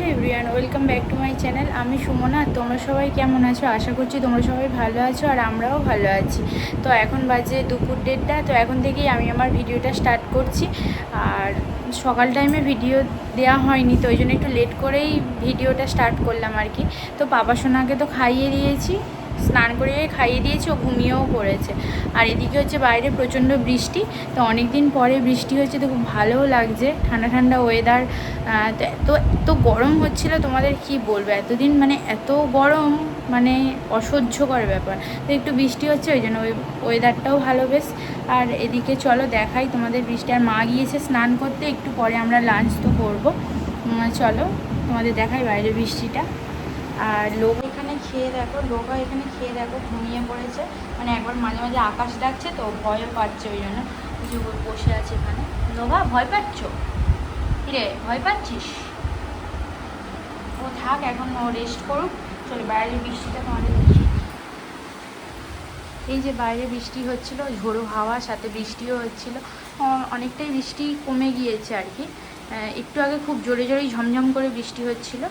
Hello everyone, welcome back to my channel. আমি সুমনা, তোমরা সবাই কেমন আছো? আশা করছি তোমরা সবাই ভালো আছো আর আমরাও ভালো আছি। তো এখন বাজে দুপুর দেড়টা, তো এখন থেকেই আমি আমার ভিডিওটা স্টার্ট করছি। আর সকাল টাইমে ভিডিও দেওয়া হয়নি, তো ওই জন্য একটু লেট করেই ভিডিওটা স্টার্ট করলাম আর কি। তো বাবা সোনাকে তো খাইয়ে দিয়েছি। স্নান করে খাইয়ে দিয়েছি, ও ঘুমিয়েও পড়েছে। আর এদিকে হচ্ছে বাইরে প্রচণ্ড বৃষ্টি, তো অনেক দিন পরে বৃষ্টি হচ্ছে তো খুব ভালোও লাগছে। ঠান্ডা ঠান্ডা ওয়েদার তো এত এত গরম হচ্ছিল, তোমাদের কি বলব? এতদিন মানে এত গরম মানে অসহ্যকর ব্যাপার। তো একটু বৃষ্টি হচ্ছে, ওই জন্য ওই ওয়েদারটাও ভালো বেশ। আর এদিকে চলো দেখাই তোমাদের বৃষ্টি, আর মা গিয়েছে স্নান করতে, একটু পরে আমরা লাঞ্চ তো করব। চলো তোমাদের দেখাই বাইরে বৃষ্টিটা। আর লোক খেয়ে দেখো, লোকও এখানে খেয়ে দেখো, ঘুমিয়ে পড়েছে। মানে একবার মাঝে মাঝে আকাশ ডাকছে তো ভয়ও পাচ্ছে ওই জন্য। ও বসে আছে এখানে। লোভা, ভয় পাচ্ছ? কিরে, ভয় পাচ্ছিস? ও থাক, এখন ও রেস্ট করুক। চলো, বাইরে বৃষ্টিটা তোমাদের দেখি এই যে বাইরে বৃষ্টি হচ্ছিল, ঝোড়ো হাওয়া, সাথে বৃষ্টিও হচ্ছিল। অনেকটাই বৃষ্টি কমে গিয়েছে আর কি। একটু আগে খুব জোরে জোরেই ঝমঝম করে বৃষ্টি হচ্ছিল।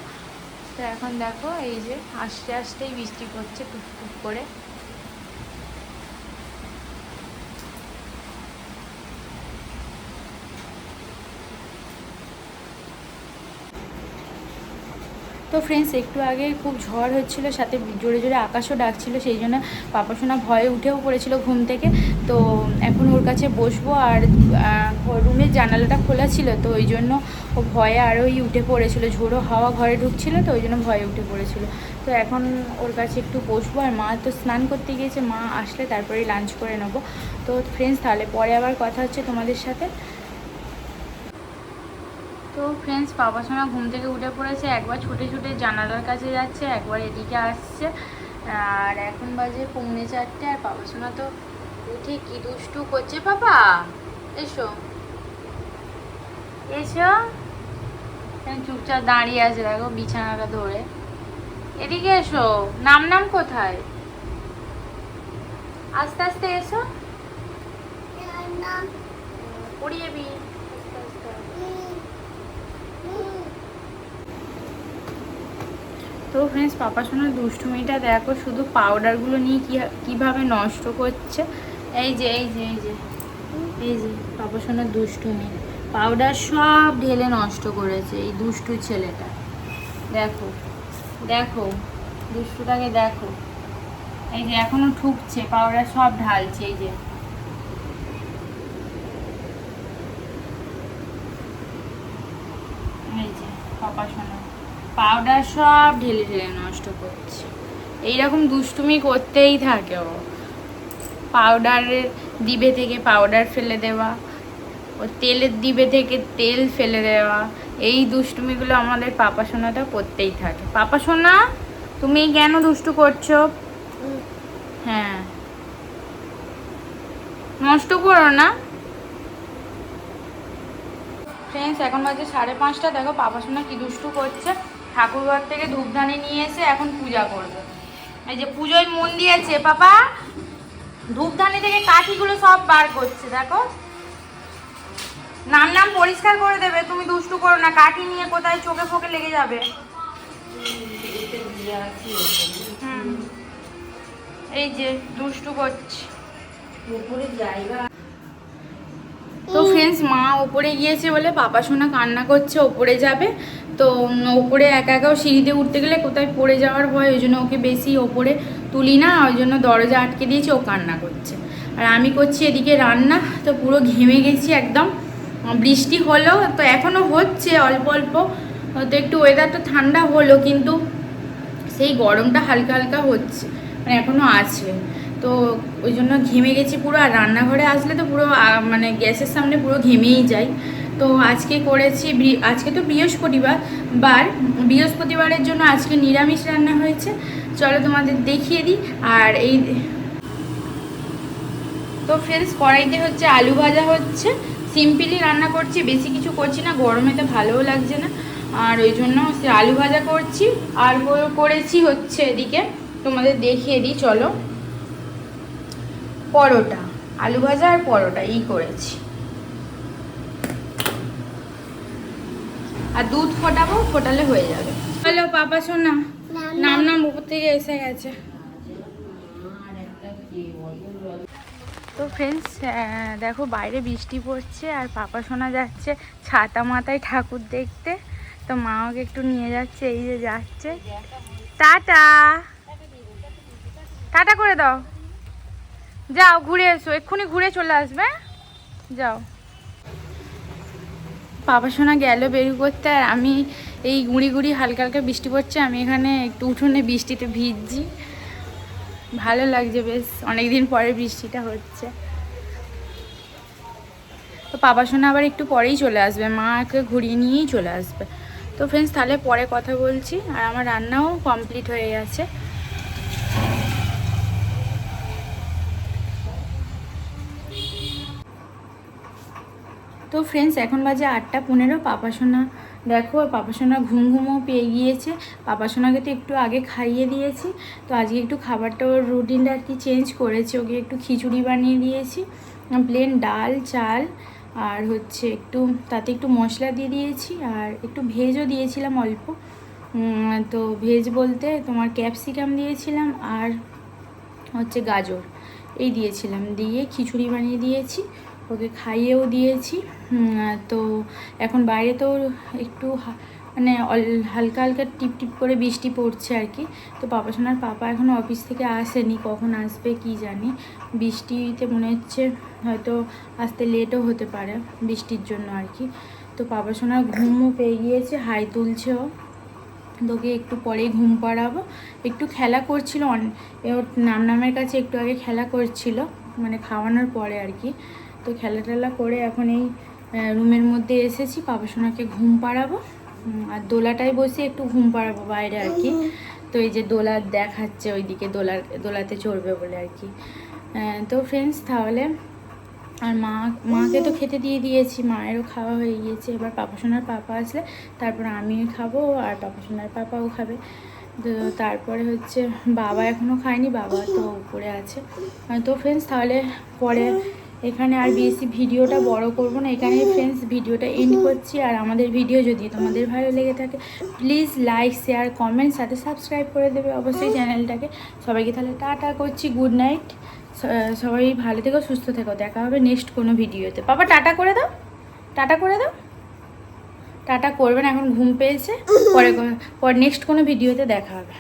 তো এখন দেখো এই যে আস্তে আস্তেই বৃষ্টি পড়ছে টুক টুক করে। তো ফ্রেন্ডস একটু আগে খুব ঝড় হচ্ছিল, সাথে জোরে জোরে আকাশও ডাকছিল, সেই জন্য পাপাসোনা ভয়ে উঠেও পড়েছিল ঘুম থেকে। তো এখন ওর কাছে বসবো আর রুমের জানালাটা খোলা ছিল, তো ওই জন্য ও ভয়ে আরোই উঠে পড়েছিল। ঝোড়ো হাওয়া ঘরে ঢুকছিল, তো ওই জন্য ভয়ে উঠে পড়েছিল। তো এখন ওর কাছে একটু বসবো আর মা তো স্নান করতে গিয়েছে, মা আসলে তারপরেই লাঞ্চ করে নেব। তো ফ্রেন্ডস তাহলে পরে আবার কথা হচ্ছে তোমাদের সাথে। তো ফ্রেন্ডস বাবা সোনা ঘুম থেকে উঠে পড়েছে, একবার ছুটে ছুটে জানালার কাছে যাচ্ছে, একবার এদিকে আসছে। আর এখন বাজে পৌনে চারটে, আর বাবা সোনা তো উঠে কি দুষ্টু করছে বাবা? এসো। এসো। চুপচাপ দাঁড়িয়ে আছে দেখো বিছানাটা ধরে। এদিকে এসো। নাম নাম কোথায়? আস্তে আস্তে এসো। পড়িয়ে বি তো ফ্রেন্ডস পাপা সোনার দুষ্টুমিটা দেখো শুধু পাউডারগুলো নিয়ে কী কীভাবে নষ্ট করছে। এই যে এই যে এই যে। এই যে পাপা সোনার দুষ্টুমি। পাউডার সব ঢেলে নষ্ট করেছে এই দুষ্টু ছেলেটা। দেখো দেখো, দুষ্টুটাকে দেখো। এই যে, এখনও ঠুকছে, পাউডার সব ঢালছে, এই যে। এই যে পাপা সোনা পাউডার সব ঢেলে ঢেলে নষ্ট করছে। এইরকম দুষ্টুমি করতেই থাকে ও। পাউডারের ডিবে থেকে পাউডার ফেলে দেওয়া, ও তেলের ডিবে থেকে তেল ফেলে দেওয়া, এই দুষ্টুমিগুলো আমাদের পাপা সোনাটা করতেই থাকে। পাপা সোনা, তুমি কেন দুষ্টু করছ? হ্যাঁ। নষ্ট করো না। ফ্রেন্ডস এখন বাজে সাড়ে পাঁচটা। দেখো পাপা সোনা কি দুষ্টু করছে। ঠাকুরঘর থেকে ধূপধানি নিয়ে এসে এখন পূজা করবে। এই যে পুজোয় মন দিয়েছে পাপা? ধূপধানি থেকে কাঠিগুলো সব বার করছে, দেখো। নাম নাম পরিষ্কার করে দেবে, তুমি দুষ্টু করো না, কাঠি নিয়ে কোথায় চোখে ফোকে লেগে যাবে। এই যে, দুষ্টু করছে। তো ফ্রেন্ডস মা ওপরে গিয়েছে বলে পাপা সোনা কান্না করছে, ওপরে যাবে। তো ওপরে একা একাও সিঁড়িতে উঠতে গেলে কোথায় পড়ে যাওয়ার ভয়, ওই জন্য ওকে বেশি ওপরে তুলি না, ওই জন্য দরজা আটকে দিয়েছি, ও কান্না করছে। আর আমি করছি এদিকে রান্না, তো পুরো ঘেমে গেছি একদম। বৃষ্টি হলো, তো এখনও হচ্ছে অল্প অল্প। তো একটু ওয়েদারটা ঠান্ডা হলো, কিন্তু সেই গরমটা হালকা হালকা হচ্ছে মানে এখনও আছে। তো ওই জন্য ঘেমে গেছি পুরো, আর রান্নাঘরে আসলে তো পুরো মানে গ্যাসের সামনে পুরো ঘেমেই যাই। তো আজকে করেছি আজকে তো বৃহস্পতিবার, বার বৃহস্পতিবারের জন্য আজকে নিরামিষ রান্না হয়েছে। চলো তোমাদের দেখিয়ে দিই, আর এই তো ফ্রেন্ডস কড়াইতে হচ্ছে আলু ভাজা হচ্ছে। সিম্পলি রান্না করছি, বেশি কিছু করছি না, গরমে তো ভালোও লাগছে না। আর ওই জন্য আলু ভাজা করছি, আর করেছি হচ্ছে এদিকে, তোমাদের দেখিয়ে দিই, চলো। পরোটা, আলু ভাজা আর পরোটা, এই করেছি। আর দুধ ফোটাবো, ফোটালে হয়ে যাবে। হ্যালো পাপা, শোনা। নাম নাম উপর থেকে এসে গেছে। তো ফ্রেন্ডস দেখো বাইরে বৃষ্টি পড়ছে আর পাপা শোনা যাচ্ছে ছাতা মাথায় ঠাকুর দেখতে। তো মা ওকে একটু নিয়ে যাচ্ছে, এই যে যাচ্ছে। টাটা! টাটা করে দাও। যাও, ঘুরে এসো, এক্ষুনি ঘুরে চলে আসবে যাও। পাপা সোনা গেল বেরু করতে আর আমি এই গুঁড়ি গুঁড়ি হালকা হালকা বৃষ্টি পড়ছে, আমি এখানে একটু উঠোনে বৃষ্টিতে ভিজছি। ভালো লাগছে বেশ, অনেকদিন পরে বৃষ্টিটা হচ্ছে। তো পাপা সোনা আবার একটু পরেই চলে আসবে, মাকে ঘুরিয়ে নিয়েই চলে আসবে। তো ফ্রেন্ডস তাহলে পরে কথা বলছি, আর আমার রান্নাও কমপ্লিট হয়ে গেছে। তো ফ্রেন্ডস এখন বাজে আটটা পনেরো পাপাসোনা দেখো পাপাসোনা ঘুম ঘুমও পেয়ে গিয়েছে। পাপাসোনাকে তো একটু আগে খাইয়ে দিয়েছি। তো আজকে একটু খাবারটা ওর রুটিনটা আর কি চেঞ্জ করেছে। ওকে একটু খিচুড়ি বানিয়ে দিয়েছি। প্লেন ডাল, চাল, আর হচ্ছে একটু, তাতে একটু মশলা দিয়ে দিয়েছি। আর একটু ভেজও দিয়েছিলাম অল্প। তো ভেজ বলতে তোমার ক্যাপসিকাম দিয়েছিলাম আর হচ্ছে গাজর। এই দিয়েছিলাম। দিয়ে খিচুড়ি বানিয়ে দিয়েছি। ওকে খাইয়েও দিয়েছি। তো এখন বাইরে তো একটু মানে হালকা হালকা টিপ টিপ করে বৃষ্টি পড়ছে আর কি। তো পাপা সোনার পাপা এখনও অফিস থেকে আসেনি, কখন আসবে কি জানি। বৃষ্টিতে মনে হচ্ছে হয়তো আসতে লেটও হতে পারে বৃষ্টির জন্য আর কি। তো পাপা সোনার ঘুমও পেয়ে গিয়েছে, হাই তুলছে ও তোকে একটু পরেই ঘুম পাড়াবো। একটু খেলা করছিল নাম, নামের কাছে একটু আগে খেলা করছিল মানে খাওয়ানোর পরে আর কি। তো খেলা টেলা করে এখন এই রুমের মধ্যে এসেছি। পাপাসোনাকে ঘুম পাড়াবো। আর দোলাটায় বসে একটু ঘুম পাড়াবো বাইরে আর কি। তো এই যে দোলা দেখাচ্ছে ওইদিকে, দোলার, দোলাতে চড়বে বলে আর কি। তো ফ্রেন্ডস তাহলে আর মা, মাকে তো খেতে দিয়ে দিয়েছি, মায়েরও খাওয়া হয়ে গিয়েছে। এবার পাপা সোনার পাপা আসলে, তারপর আমি খাব আর পাপা সোনার পাপাও খাবে। তো তারপরে হচ্ছে, বাবা এখনও খায়নি, বাবা তো উপরে আছে। তো ফ্রেন্ডস তাহলে পরে এখানে আর বেশি ভিডিওটা বড় করব না। এখানে ফ্রেন্ডস ভিডিওটা এন্ড করছি। আর আমাদের ভিডিও যদি তোমাদের ভালো লেগে থাকে প্লিজ লাইক শেয়ার কমেন্ট সাথে সাবস্ক্রাইব করে দেবে। অবশ্যই চ্যানেলটাকে। সবাইকে তাহলে টাটা করছি। গুড নাইট সবাই ভালো থেকো, সুস্থ থেকো। দেখা হবে নেক্সট কোনো ভিডিওতে। বাবা টাটা করে দাও। টাটা করে দাও। টাটা করবেন এখন ঘুম পেয়েছে। পরে পর নেক্সট কোনো ভিডিওতে দেখা হবে।